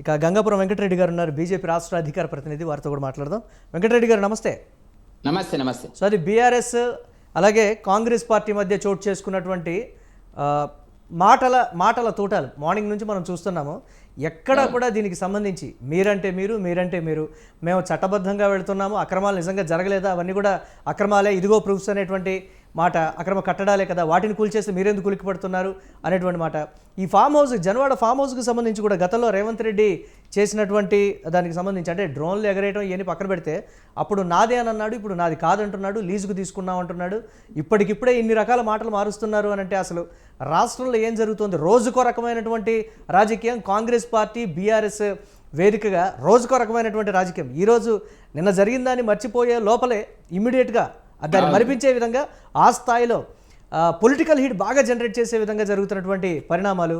ఇక గంగాపురం వెంకటరెడ్డి గారు ఉన్నారు బీజేపీ రాష్ట్ర అధికార ప్రతినిధి. వారితో కూడా మాట్లాడదాం. వెంకటరెడ్డి గారు నమస్తే. నమస్తే నమస్తే. సో అది బీఆర్ఎస్ అలాగే కాంగ్రెస్ పార్టీ మధ్య చోటు చేసుకున్నటువంటి మాటల మాటల తూటాలు మార్నింగ్ నుంచి మనం చూస్తున్నాము. ఎక్కడ కూడా దీనికి సంబంధించి మీరంటే మీరు మీరంటే మీరు. మేము చట్టబద్ధంగా వెళ్తున్నాము అక్రమాలు నిజంగా జరగలేదా? అవన్నీ కూడా అక్రమాలే. ఇదిగో ప్రూఫ్స్ అనేటువంటి మాట అక్రమ కట్టడాలే కదా వాటిని కూల్చేసి మీరెందుకు కులికిపడుతున్నారు అనేటువంటి మాట. ఈ ఫామ్ హౌస్ జనవాడ ఫామ్ హౌస్కి సంబంధించి కూడా గతంలో రేవంత్ రెడ్డి చేసినటువంటి దానికి సంబంధించి అంటే డ్రోన్లు ఎగరేయడం ఇవన్నీ పక్కన పెడితే అప్పుడు నాదే అని అన్నాడు ఇప్పుడు నాది కాదంటున్నాడు లీజుకు తీసుకున్నాం అంటున్నాడు. ఇప్పటికిప్పుడే ఇన్ని రకాల మాటలు మారుస్తున్నారు అని అంటే అసలు రాష్ట్రంలో ఏం జరుగుతుంది? రోజుకో రకమైనటువంటి రాజకీయం కాంగ్రెస్ పార్టీ బీఆర్ఎస్ వేదికగా రోజుకో రకమైనటువంటి రాజకీయం. ఈరోజు నిన్న జరిగిన మర్చిపోయే లోపలే ఇమ్మీడియట్గా దాన్ని మరిపించే విధంగా ఆ స్థాయిలో పొలిటికల్ హీట్ బాగా జనరేట్ చేసే విధంగా జరుగుతున్నటువంటి పరిణామాలు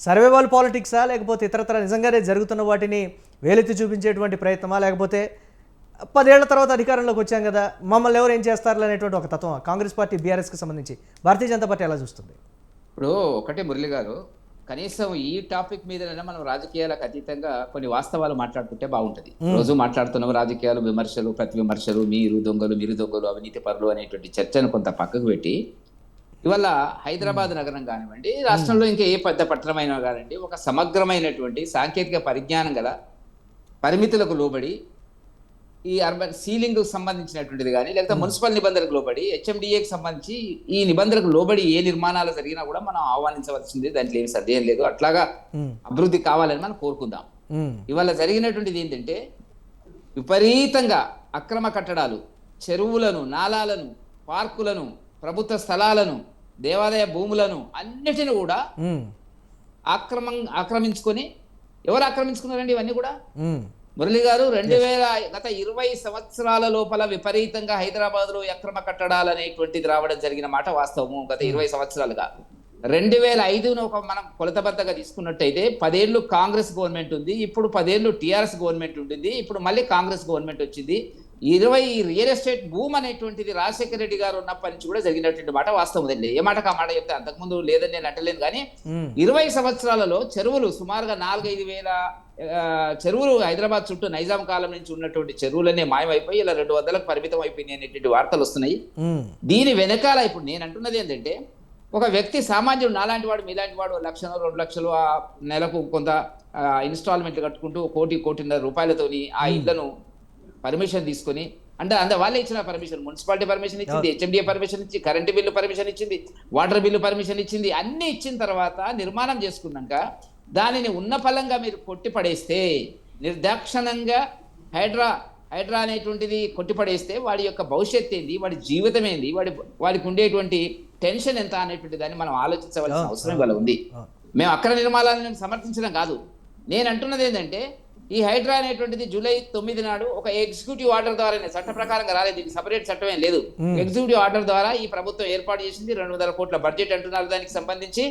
సర్వేవాల్ పాలిటిక్సా లేకపోతే ఇతరత్ర నిజంగానే జరుగుతున్న వాటిని వేలెత్తి చూపించేటువంటి ప్రయత్నమా లేకపోతే పదేళ్ళ తర్వాత అధికారంలోకి వచ్చాం కదా మమ్మల్ని ఎవరు ఏం చేస్తారు అనేటువంటి ఒక తత్వం కాంగ్రెస్ పార్టీ బీఆర్ఎస్కి సంబంధించి భారతీయ జనతా పార్టీ ఎలా చూస్తుంది? ఇప్పుడు ఒకటే మురళి గారు కనీసం ఈ టాపిక్ మీదనైనా మనం రాజకీయాలకు అతీతంగా కొన్ని వాస్తవాలు మాట్లాడుకుంటే బాగుంటది. రోజు మాట్లాడుతున్నాం రాజకీయాలు విమర్శలు ప్రతి విమర్శలు మీరు దొంగలు మీరు దొంగలు అవినీతి పరులు అనేటువంటి చర్చను కొంత పక్కకు పెట్టి ఇవాళ హైదరాబాద్ నగరం కానివ్వండి రాష్ట్రంలో ఇంకా ఏ పెద్ద పట్టణమైనా కానివ్వండి ఒక సమగ్రమైనటువంటి సాంకేతిక పరిజ్ఞానం గల పరిమితులకు లోబడి ఈ అర్బన్ సీలింగ్ సంబంధించినటువంటిది కానీ లేకపోతే మున్సిపల్ నిబంధనలకు లోబడి హెచ్ఎండిఏకి సంబంధించి ఈ నిబంధనలకు లోబడి ఏ నిర్మాణాలు జరిగినా కూడా మనం ఆహ్వానించవలసింది దాంట్లో ఏమి సందేహం లేదు. అట్లాగా అభివృద్ధి కావాలని మనం కోరుకుందాం. ఇవాళ జరిగినటువంటిది ఏంటంటే విపరీతంగా అక్రమ కట్టడాలు చెరువులను నాలాలను పార్కులను ప్రభుత్వ స్థలాలను దేవాలయ భూములను అన్నిటిని కూడా ఆక్రమం ఆక్రమించుకొని ఎవరు ఆక్రమించుకున్నారండి ఇవన్నీ కూడా? మురళి గారు రెండు వేల గత ఇరవై సంవత్సరాల లోపల విపరీతంగా హైదరాబాద్లో అక్రమ కట్టడాలు అనేటువంటిది రావడం జరిగిన మాట వాస్తవము గత ఇరవై సంవత్సరాలుగా. రెండు వేల ఐదును ఒక మనం కొలతబద్దగా తీసుకున్నట్టయితే పదేళ్ళు కాంగ్రెస్ గవర్నమెంట్ ఉంది ఇప్పుడు పదేళ్ళు టిఆర్ఎస్ గవర్నమెంట్ ఉంటుంది ఇప్పుడు మళ్ళీ కాంగ్రెస్ గవర్నమెంట్ వచ్చింది. ఇరవై రియల్ ఎస్టేట్ భూమ్ అనేటువంటిది రాజశేఖర రెడ్డి గారు ఉన్నప్పటి నుంచి కూడా జరిగినటువంటి మాట వాస్తవం అండి. ఏ మాట మాట చెప్తే అంతకుముందు లేదని నేను అంటలేను కానీ ఇరవై సంవత్సరాలలో చెరువులు సుమారుగా నాలుగైదు వేల చెరువులు హైదరాబాద్ చుట్టూ నైజాం కాలం నుంచి ఉన్నటువంటి చెరువులన్నీ మాయమైపోయి ఇలా రెండు వందలకు పరిమితం అయిపోయినాయి అనేటువంటి వార్తలు వస్తున్నాయి. దీని వెనకాల ఇప్పుడు నేను అంటున్నది ఏంటంటే ఒక వ్యక్తి సామాన్యుడు నాలాంటి వాడు మీలాంటి వాడు లక్షలు రెండు లక్షలు ఆ నెలకు కొంత ఇన్స్టాల్మెంట్ కట్టుకుంటూ కోటి కోటిన్నర రూపాయలతోని ఆ ఇళ్ళను పర్మిషన్ తీసుకొని అంటే అంత వాళ్ళే ఇచ్చిన పర్మిషన్ మున్సిపాలిటీ పర్మిషన్ ఇచ్చింది హెచ్ఎండిఏ పర్మిషన్ ఇచ్చి కరెంటు బిల్లు పర్మిషన్ ఇచ్చింది వాటర్ బిల్లు పర్మిషన్ ఇచ్చింది అన్ని ఇచ్చిన తర్వాత నిర్మాణం చేసుకున్నాక దానిని ఉన్న ఫలంగా మీరు కొట్టి పడేస్తే నిర్దాక్షణంగా హైడ్రా హైడ్రా అనేటువంటిది కొట్టిపడేస్తే వాడి యొక్క భవిష్యత్ ఏంది వాడి జీవితం ఏంది వాడి వాడికి ఉండేటువంటి టెన్షన్ ఎంత అనేటువంటి దాన్ని మనం ఆలోచించవలసిన అవసరం ఇవాళ ఉంది. మేము అక్ర నిర్మాణాలను సమర్థించడం కాదు. నేను అంటున్నది ఏంటంటే ఈ హైడ్రా అనేటువంటిది జూలై తొమ్మిది నాడు ఒక ఎగ్జిక్యూటివ్ ఆర్డర్ ద్వారా చట్ట ప్రకారంగా రాలేదు. దీనికి సపరేట్ చట్టం ఏం లేదు. ఎగ్జిక్యూటివ్ ఆర్డర్ ద్వారా ఈ ప్రభుత్వం ఏర్పాటు చేసింది రెండు వందల కోట్ల బడ్జెట్ అంటున్నారు దానికి సంబంధించి.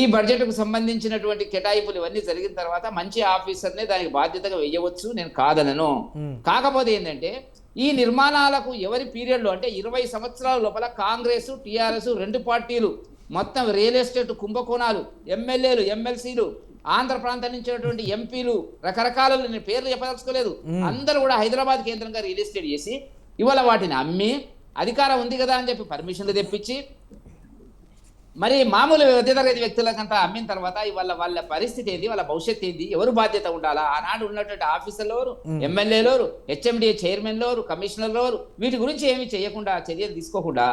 ఈ బడ్జెట్కు సంబంధించినటువంటి కేటాయింపులు ఇవన్నీ జరిగిన తర్వాత మంచి ఆఫీసర్నే దానికి బాధ్యతగా వేయవచ్చు. నేను కాదనను. కాకపోతే ఏంటంటే ఈ నిర్మాణాలకు ఎవరి పీరియడ్లో అంటే ఇరవై సంవత్సరాల లోపల కాంగ్రెస్ టిఆర్ఎస్ రెండు పార్టీలు మొత్తం రియల్ ఎస్టేట్ కుంభకోణాలు ఎమ్మెల్యేలు ఎమ్మెల్సీలు ఆంధ్ర ప్రాంతం నుంచి ఉన్నటువంటి ఎంపీలు రకరకాల నేను పేర్లు చెప్పదలుచుకోలేదు. అందరూ కూడా హైదరాబాద్ కేంద్రంగా రియల్ ఎస్టేట్ చేసి ఇవాళ వాటిని అమ్మి అధికారం ఉంది కదా అని చెప్పి పర్మిషన్లు తెప్పించి మరి మామూలు మధ్యతరగతి వ్యక్తులకంతా అమ్మిన తర్వాత ఇవాళ వాళ్ళ పరిస్థితి ఏంది? వాళ్ళ భవిష్యత్తు ఏంది? ఎవరు బాధ్యత ఉండాలా? ఆనాడు ఉన్నటువంటి ఆఫీసర్లు ఎవరు? ఎమ్మెల్యేలు ఎవరు? హెచ్ఎండిఏ చైర్మన్లు ఎవరు? కమిషనర్లు ఎవరు? వీటి గురించి ఏమి చేయకుండా చర్యలు తీసుకోకుండా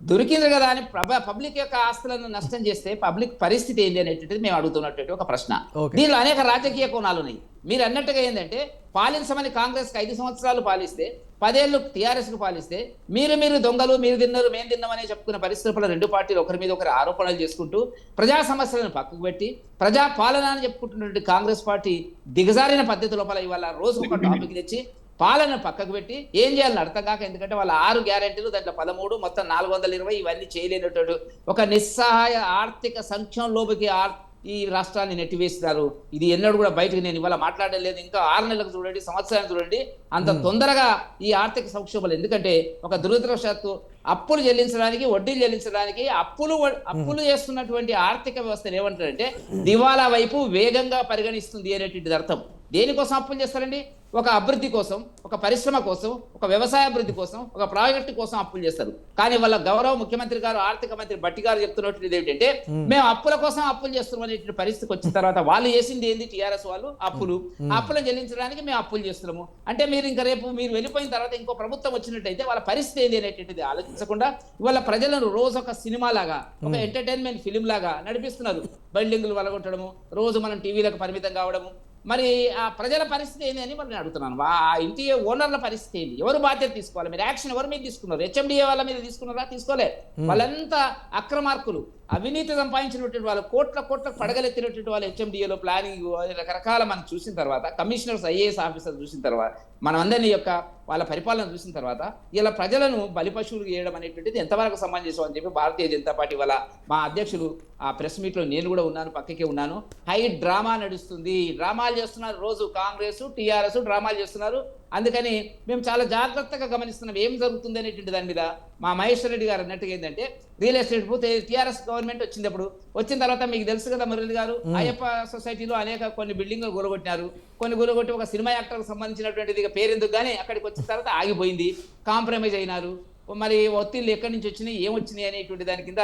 దొరికింది కదా అని పబ్లిక్ యొక్క ఆస్తులను నష్టం చేస్తే పబ్లిక్ పరిస్థితి ఏంది అనేటువంటిది మేము అడుగుతున్నటువంటి ఒక ప్రశ్న. దీనిలో అనేక రాజకీయ కోణాలు ఉన్నాయి మీరు అన్నట్టుగా ఏంటంటే పాలించమని కాంగ్రెస్ ఐదు సంవత్సరాలు పాలిస్తే పదేళ్ళు టీఆర్ఎస్కు పాలిస్తే మీరు మీరు దొంగలు మీరు తిన్నారు మేము తిన్నామని చెప్పుకున్న పరిస్థితుల్లో రెండు పార్టీలు ఒకరి మీద ఒకరి ఆరోపణలు చేసుకుంటూ ప్రజా సమస్యలను పక్కకు పెట్టి ప్రజా పాలన అని చెప్పుకుంటున్నటువంటి కాంగ్రెస్ పార్టీ దిగజారిన పద్ధతి లోపల ఇవాళ రోజు ఒక టాపిక్ తెచ్చి పాలన పక్కకు పెట్టి ఏం చేయాలని అర్థం కాక ఎందుకంటే వాళ్ళ ఆరు గ్యారెంటీలు దాంట్లో పదమూడు మొత్తం నాలుగు వందల ఇరవై ఇవన్నీ చేయలేనటువంటి ఒక నిస్సహాయ ఆర్థిక సంక్షోభంలోకి ఆర్- ఈ రాష్ట్రాన్ని నెట్టివేస్తున్నారు. ఇది ఎన్నడూ కూడా బయటకు నేను ఇవాళ మాట్లాడడం లేదు. ఇంకా ఆరు నెలలకు చూడండి సంవత్సరానికి చూడండి అంత తొందరగా ఈ ఆర్థిక సంక్షోభాలు. ఎందుకంటే ఒక దురదృష్టవశాత్తు అప్పులు చెల్లించడానికి వడ్డీలు చెల్లించడానికి అప్పులు అప్పులు చేస్తున్నటువంటి ఆర్థిక వ్యవస్థను ఏమంటారంటే దివాలా వైపు వేగంగా పరిగణిస్తుంది అనేటువంటిది అర్థం. దేనికోసం అప్పులు చేస్తారండి? ఒక అభివృద్ధి కోసం ఒక పరిశ్రమ కోసం ఒక వ్యవసాయ అభివృద్ధి కోసం ఒక ప్రాజెక్టు కోసం అప్పులు చేస్తారు. కానీ వాళ్ళ గౌరవ ముఖ్యమంత్రి గారు ఆర్థిక మంత్రి బట్టి గారు చెప్తున్నటువంటిది ఏంటంటే మేము. అప్పుల కోసం అప్పులు చేస్తున్నాం అనేటువంటి పరిస్థితికి వచ్చిన తర్వాత వాళ్ళు చేసింది ఏంది? టీఆర్ఎస్ వాళ్ళు అప్పులు. అప్పులను చెల్లించడానికి మేము అప్పులు చేస్తున్నాము. అంటే మీరు ఇంకా రేపు మీరు వెళ్ళిపోయిన తర్వాత ఇంకో ప్రభుత్వం వచ్చినట్టయితే వాళ్ళ పరిస్థితి ఏంది అనేటువంటిది ఆలోచించకుండా ఇవాళ ప్రజలను రోజు ఒక సినిమా లాగా ఒక ఎంటర్టైన్మెంట్ ఫిలిం లాగా నడిపిస్తున్నారు. బిల్డింగులు వలగొట్టడము రోజు మనం టీవీలకు పరిమితం కావడము మరి ఆ ప్రజల పరిస్థితి ఏంది అని మరి నేను అడుగుతున్నాను. ఆ ఇంటి ఓనర్ల పరిస్థితి ఏంది? ఎవరు బాధ్యత తీసుకోవాలి? మీరు యాక్షన్ ఎవరి మీద తీసుకున్నారు? హెచ్ఎండిఏ వాళ్ళ మీద తీసుకున్నారా? తీసుకోలే. వాళ్ళంతా అక్రమార్కులు. అవినీతి సంపాదించినటువంటి వాళ్ళు కోట్ల కోట్ల పడగలెత్తినటువంటి వాళ్ళు హెచ్ఎండిఏలో ప్లానింగ్ రకరకాల మనం చూసిన తర్వాత కమిషనర్స్ ఐఏఎస్ ఆఫీసర్ చూసిన తర్వాత మనం అందరినీ యొక్క వాళ్ళ పరిపాలన చూసిన తర్వాత ఇలా ప్రజలను బలిపశువులు చేయడం అనేటువంటిది ఎంతవరకు సమంజసం అని చెప్పి భారతీయ జనతా పార్టీ వాళ్ళ మా అధ్యక్షులు ఆ ప్రెస్ మీట్లో నేను కూడా ఉన్నాను పక్కకే ఉన్నాను. హై డ్రామా నడుస్తుంది. డ్రామాలు చేస్తున్నారు రోజు కాంగ్రెస్ టీఆర్ఎస్ డ్రామాలు చేస్తున్నారు. అందుకని మేము చాలా జాగ్రత్తగా గమనిస్తున్నాం ఏం జరుగుతుంది అనేటువంటి దాని మీద. మా మహేశ్వర్ రెడ్డి గారు అన్నట్టుగా ఏంటంటే రియల్ ఎస్టేట్ పోతే టీఆర్ఎస్ గవర్నమెంట్ వచ్చింది అప్పుడు. వచ్చిన తర్వాత మీకు తెలుసు కదా మురళి గారు అయ్యప్ప సొసైటీలో అనేక కొన్ని బిల్డింగ్లు గురగొట్టినారు కొన్ని గురగొట్టి ఒక సినిమా యాక్టర్కి సంబంధించినటువంటిది పేరెందుకు కానీ అక్కడికి వచ్చిన తర్వాత ఆగిపోయింది. కాంప్రమైజ్ అయినారు. మరి ఒత్తిళ్ళు ఎక్కడి నుంచి వచ్చినాయి ఏం వచ్చినాయి అనేటువంటి దాని కింద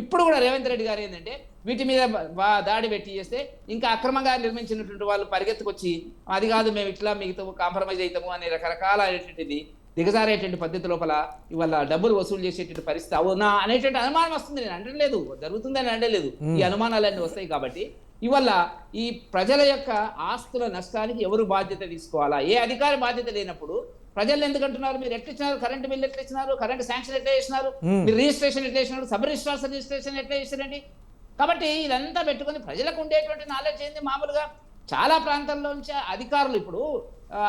ఇప్పుడు కూడా రేవంత్ రెడ్డి గారు ఏంటంటే వీటి మీద దాడి పెట్టి చేస్తే ఇంకా అక్రమంగా నిర్మించినటువంటి వాళ్ళు పరిగెత్తుకొచ్చి అది కాదు మేము ఇట్లా మిగతా కాంప్రమైజ్ అవుతాము అనే రకరకాల అనేటువంటిది దిగజారేటువంటి పద్ధతి లోపల ఇవాళ డబ్బులు వసూలు చేసేటువంటి పరిస్థితి అవునా అనేటువంటి అనుమానం వస్తుంది. నేను అంటలేదు జరుగుతుందని అంటలేదు ఈ అనుమానాలన్నీ వస్తాయి కాబట్టి ఇవల్ల ఈ ప్రజల యొక్క ఆస్తుల నష్టానికి ఎవరు బాధ్యత తీసుకోవాలా? ఏ అధికారి బాధ్యత లేనప్పుడు ప్రజలు ఎందుకు అంటున్నారు మీరు ఎట్లా ఇచ్చినారు కరెంట్ బిల్ ఎట్లా ఇచ్చినారు కరెంట్ శాంక్షన్ ఎట్లా చేసినారు? మీరు రిజిస్ట్రేషన్ ఎట్లా చేసినారు? సబ్ రిజిస్ట్రార్ రిజిస్ట్రేషన్ ఎట్లా చేశారండి కాబట్టి ఇదంతా పెట్టుకొని ప్రజలకు ఉండేటువంటి నాలెడ్జ్ ఏంది మామూలుగా? చాలా ప్రాంతాల్లో నుంచి అధికారులు ఇప్పుడు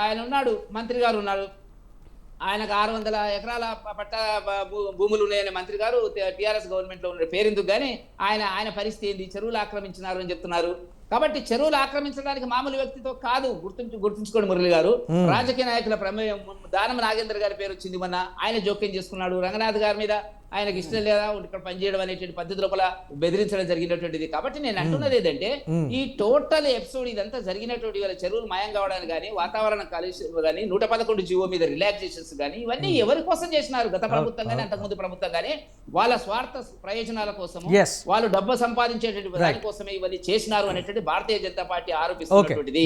ఆయన ఉన్నాడు మంత్రి గారు ఉన్నారు. ఆయనకు ఆరు వందల ఎకరాల పట్ట భూములు ఉన్నాయని మంత్రి గారు టీఆర్ఎస్ గవర్నమెంట్లో ఉన్న పేరెందుకు కానీ ఆయన ఆయన పరిస్థితి ఏంది? చెరువులు ఆక్రమించినారు అని చెప్తున్నారు. కాబట్టి చెరువులు ఆక్రమించడానికి మామూలు వ్యక్తితో కాదు. గుర్తించు గుర్తుంచుకోండి మురళి గారు. రాజకీయ నాయకుల ప్రమేయం దానం నాగేంద్ర గారి పేరు వచ్చింది మొన్న. ఆయన జోక్యం చేసుకున్నాడు. రంగనాథ్ గారి మీద ఆయనకి ఇష్టం లేదా ఇక్కడ పనిచేయడం అనేటువంటి పద్ధతి లోపల బెదిరించడం జరిగినటువంటిది. కాబట్టి నేను అంటున్నది ఏంటంటే ఈ టోటల్ ఎపిసోడ్ ఇదంతా జరిగినటువంటి వాళ్ళ చెరువులు మాయం కావడానికి కానీ వాతావరణ కాలుష్యం కానీ నూట పదకొండు జీవో మీద రిలాక్సేషన్స్ కానీ ఇవన్నీ ఎవరి కోసం చేసినారు? గత ప్రభుత్వం కానీ అంతకుముందు ప్రభుత్వం కానీ వాళ్ళ స్వార్థ ప్రయోజనాల కోసం. వాళ్ళు డబ్బు సంపాదించేటువంటి దానికోసమే ఇవన్నీ చేసినారు అనేటువంటి భారతీయ జనతా పార్టీ ఆరోపిస్తున్నటువంటిది.